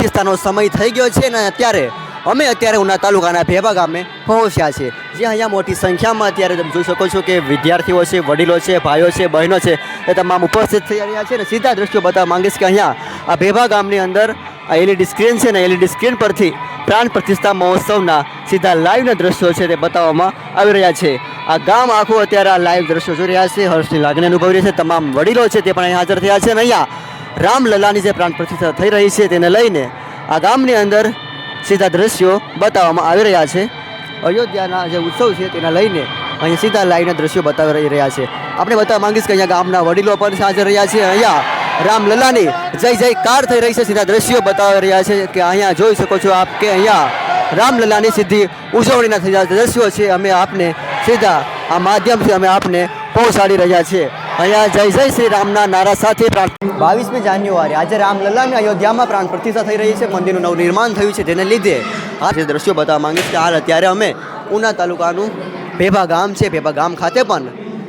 પ્રતિષ્ઠાનો સમય થઈ ગયો છે ને અત્યારે અમે અત્યારે ઉના તાલુકાના ભેભા ગામે પહોંચ્યા છે જે અહીંયા મોટી સંખ્યામાં અત્યારે તમે જોઈ શકો છો કે વિદ્યાર્થીઓ છે, વડીલો છે, ભાઈઓ છે, બહેનો છે એ તમામ ઉપસ્થિત થઈ રહ્યા છે અને સીધા દ્રશ્યો બતાવવા માંગીશ કે અહીંયા આ ભેભા ગામની અંદર આ એલઈડી સ્ક્રીન છે ને એલઈડી સ્ક્રીન પરથી પ્રાણ પ્રતિષ્ઠા મહોત્સવના સીધા લાઈવના દ્રશ્યો છે તે બતાવવામાં આવી રહ્યા છે. આ ગામ આખું અત્યારે આ લાઈવ દ્રશ્યો જોઈ રહ્યા છે, હર્ષની લાગણી અનુભવી રહ્યા છે, તમામ વડીલો છે તે પણ અહીંયા હાજર થયા છે અને અહીંયા રામલલાની જે પ્રાણ પ્રતિષ્ઠા થઈ રહી છે તેને લઈને આ ગામની અંદર સીધા દ્રશ્યો બતાવવામાં આવી રહ્યા છે. અયોધ્યાના જે ઉત્સવ છે તેના લઈને અહીંયા સીધા લાઈવના દ્રશ્યો બતાવી રહ્યા છે. આપણે બતાવવા માંગીશ કે અહીંયા ગામના વડીલો પણ હાજર રહ્યા છે. અહીંયા રામલલાની જય જય કાર થઈ રહી છે. સીધા દ્રશ્યો બતાવી રહ્યા છે કે અહીંયા જોઈ શકો છો આપ કે અહીંયા રામલલાની સીધી ઉજવણીના સીધા દ્રશ્યો છે. અમે આપને સીધા આ માધ્યમથી અમે આપને પહોંચાડી રહ્યા છીએ. અહીંયા જય જય શ્રી રામના નારા સાથે બાવીસમી જાન્યુઆરી, આજે રામલલ્લાની અયોધ્યામાં પ્રાણ પ્રતિષ્ઠા થઈ રહી છે. મંદિરનું નવનિર્માણ થયું છે તેને લીધે આ જે દ્રશ્યો બતાવવા માંગીશ કે હાલ અત્યારે અમે ઉના તાલુકાનું ભેભા ગામ છે. ભેભા ગામ ખાતે પણ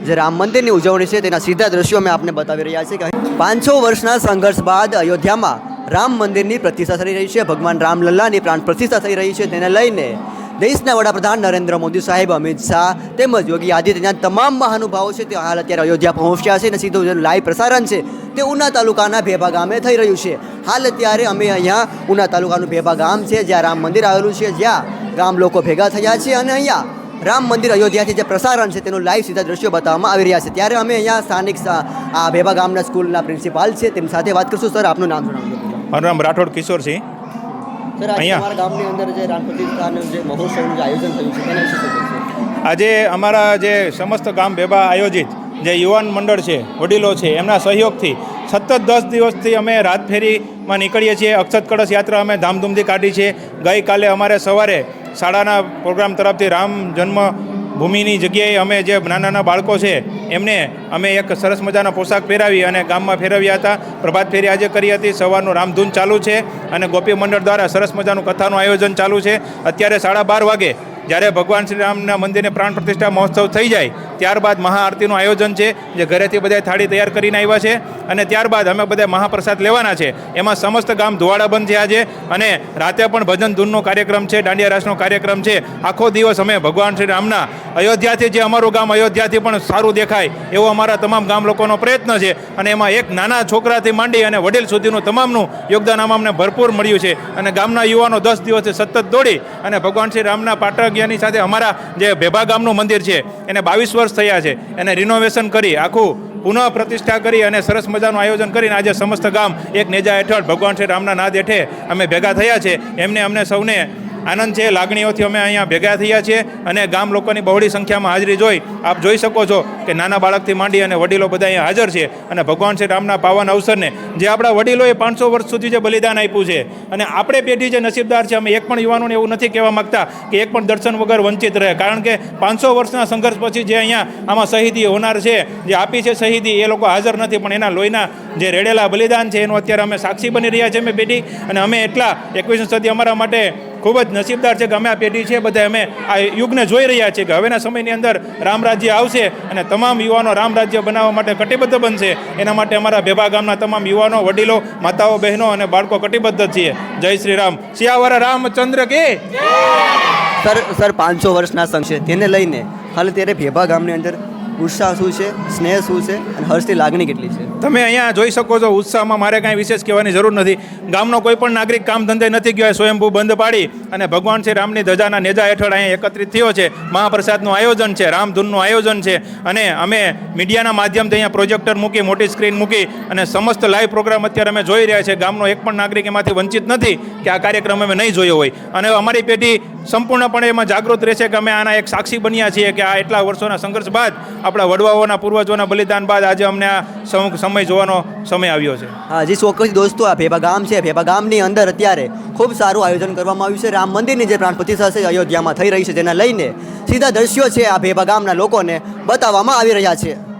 જે રામ મંદિરની ઉજવણી છે, તેના સીધા દ્રશ્યો અમે આપને બતાવી રહ્યા છીએ કે પાંચસો વર્ષના સંઘર્ષ બાદ અયોધ્યામાં રામ મંદિરની પ્રતિષ્ઠા થઈ રહી છે. ભગવાન રામલલ્લાની પ્રાણ પ્રતિષ્ઠા થઈ રહી છે, તેને લઈને દેશના વડાપ્રધાન નરેન્દ્ર મોદી સાહેબ, અમિત શાહ તેમજ યોગી આદિત્યનાથ તમામ મહાનુભાવો છે, તે હાલ અત્યારે અયોધ્યા પહોંચ્યા છે અને સીધું જે લાઈવ પ્રસારણ છે. તે ઉના તાલુકાના ભેભા ગામે થઈ રહ્યું છે. હાલ અત્યારે અમે અહીંયા ઉના તાલુકાનું ભેભા ગામ છે, જ્યાં રામ મંદિર આવેલું છે, જ્યાં ગામ લોકો ભેગા થયા છે અને અહીંયા રામ મંદિર અયોધ્યાથી જે પ્રસારણ છે, તેનું લાઈવ સીધા દ્રશ્યો બતાવવામાં આવી રહ્યા છે. ત્યારે અમે અહીંયા સ્થાનિક આ ભેભા ગામના સ્કૂલના પ્રિન્સિપાલ છે તેમની સાથે વાત કરશું. સર, આપનું નામ જણાવજો મારું નામ રાઠોડ કિશોરસિંહ. સર અહીંયા. ગામની અંદર જે રામ જે મહોત્સવનું જે આયોજન થયું છે તેના વિશે આજે અમારા જે સમસ્ત ગામ ભેભા આયોજિત જે યુવાન મંડળ છે વડીલો છે એમના સહયોગથી સતત દસ દિવસથી અમે રાત ફેરીમાં નીકળીએ છીએ. અક્ષત કળશ યાત્રા અમે ધામધૂમથી કાઢી છે. ગઈકાલે અમારે સવારે શાળાના પ્રોગ્રામ તરફથી રામ જન્મ ભૂમિની જગ્યાએ અમે જે નાના નાના બાળકો છે, એમને અમે એક સરસ મજાના પોશાક પહેરાવી અને ગામમાં ફેરવ્યા હતા. પ્રભાત ફેરી આજે કરી હતી. સવારનું રામધૂન ચાલુ છે અને ગોપી મંડળ દ્વારા સરસ મજાનું કથાનું આયોજન ચાલુ છે. અત્યારે સાડા બાર વાગે જ્યારે ભગવાન શ્રી રામના મંદિરને પ્રાણ પ્રતિષ્ઠા મહોત્સવ થઈ જાય ત્યારબાદ મહાઆરતીનું આયોજન છે, જે ઘરેથી બધા થાળી તૈયાર કરીને આવ્યા છે. અને ત્યારબાદ અમે બધા મહાપ્રસાદ લેવાના છે. એમાં સમસ્ત ગામ ધુવાડા બંધ છે આજે. અને રાતે પણ ભજન ધૂનનો કાર્યક્રમ છે, દાંડિયા રાસનો કાર્યક્રમ છે. આખો દિવસ અમે ભગવાન શ્રી રામના અયોધ્યાથી જે અમારું ગામ અયોધ્યાથી પણ સારું દેખાય, એવો અમારા તમામ ગામ લોકોનો પ્રયત્ન છે. અને એમાં એક નાના છોકરાથી માંડી અને વડીલ સુધીનું તમામનું યોગદાન અમને ભરપૂર મળ્યું છે. અને ગામના યુવાનો દસ દિવસથી સતત દોડી અને ભગવાન શ્રી રામના પાટગ્યાની સાથે અમારા જે ભેભા ગામનું મંદિર છે, એને બાવીસ વર્ષ થયા છે. એને રિનોવેશન કરી, આખું પુનઃ પ્રતિષ્ઠા કરી અને સરસ મજાનું આયોજન કરીને આજે સમસ્ત ગામ એક નેજા હેઠળ ભગવાન શ્રી રામના નાદ હેઠે અમે ભેગા થયા છે. એમને અમને સૌને આનંદ છે, લાગણીઓથી અમે અહીંયા ભેગા થયા છીએ અને ગામ લોકોની બહોળી સંખ્યામાં હાજરી જોઈ આપ જોઈ શકો છો કે નાના બાળકથી માંડી અને વડીલો બધા અહીંયા હાજર છે અને ભગવાન શ્રી રામના પાવન અવસરને જે આપણા વડીલોએ પાંચસો વર્ષ સુધી જે બલિદાન આપ્યું છે અને આપણે પેઢી જે નસીબદાર છે, અમે એક પણ યુવાનોને એવું નથી કહેવા માગતા કે એક પણ દર્શન વગર વંચિત રહે. કારણ કે પાંચસો વર્ષના સંઘર્ષ પછી જે અહીંયા આમાં શહીદી હોનાર છે, જે આપી છે શહીદી, એ લોકો હાજર નથી, પણ એના લોહીના જે રેડેલા બલિદાન છે, એનું અત્યારે અમે સાક્ષી બની રહ્યા છીએ અમે પેઢી. અને અમે એટલા એકવીસમી સદી અમારા માટે ખૂબ જ નસીબદાર છે અમે આ પેઢી છે, બધા અમે આ યુગને જોઈ રહ્યા છીએ કે હવેના સમયની અંદર રામ રાજ્ય આવશે અને તમામ યુવાનો રામ રાજ્ય બનાવવા માટે કટિબદ્ધ બનશે. એના માટે અમારા ભેભા ગામના તમામ યુવાનો, વડીલો, માતાઓ, બહેનો અને બાળકો કટિબદ્ધ છીએ. જય શ્રી રામ. સિયાવર રામચંદ્ર કે? સર સર, પાંચસો વર્ષના સંઘ છે તેને લઈને હાલ ત્યારે ભેભા ગામની અંદર ઉત્સાહ શું છે? સ્નેહ શું છે? અને હર્ષની લાગણી કેટલી છે? તમે અહીંયા જોઈ શકો છો, ઉત્સાહમાં મારે કાંઈ વિશેષ કહેવાની જરૂર નથી. ગામનો કોઈ પણ નાગરિક કામ ધંધે નથી ગયો સ્વયંભૂ બંધ પાડી અને ભગવાન શ્રી રામની ધજાના નેજા હેઠળ અહીંયા એકત્રિત થયો છે. મહાપ્રસાદનું આયોજન છે રામધૂનનું આયોજન છે. અને અમે મીડિયાના માધ્યમથી અહીંયા પ્રોજેક્ટર મૂકી, મોટી સ્ક્રીન મૂકી અને સમસ્ત લાઈવ પ્રોગ્રામ અત્યારે અમે જોઈ રહ્યા છે. ગામનો એક પણ નાગરિક એમાંથી વંચિત નથી કે આ કાર્યક્રમ અમે નહીં જોયો હોય. અને અમારી પેઢી સંપૂર્ણપણે એમાં જાગૃત રહેશે કે અમે આના એક સાક્ષી બન્યા છીએ કે આ એટલા વર્ષોના સંઘર્ષ બાદ આપણા વડવાઓના પૂર્વજોના બલિદાન બાદ આજે અમને આ સમ- સમય જોવાનો સમય આવ્યો છે. હા, જી, ચોક્કસ દોસ્તો, આ ભેભા ગામ છે. ભેભા ગામની અંદર અત્યારે ખૂબ સારું આયોજન કરવામાં આવ્યું છે. રામ મંદિરની જે પ્રાણ પ્રતિષ્ઠા છે, અયોધ્યામાં થઈ રહી છે, જેને લઈને સીધા દ્રશ્યો છે આ ભેભા ગામના લોકોને બતાવવામાં આવી રહ્યા છે.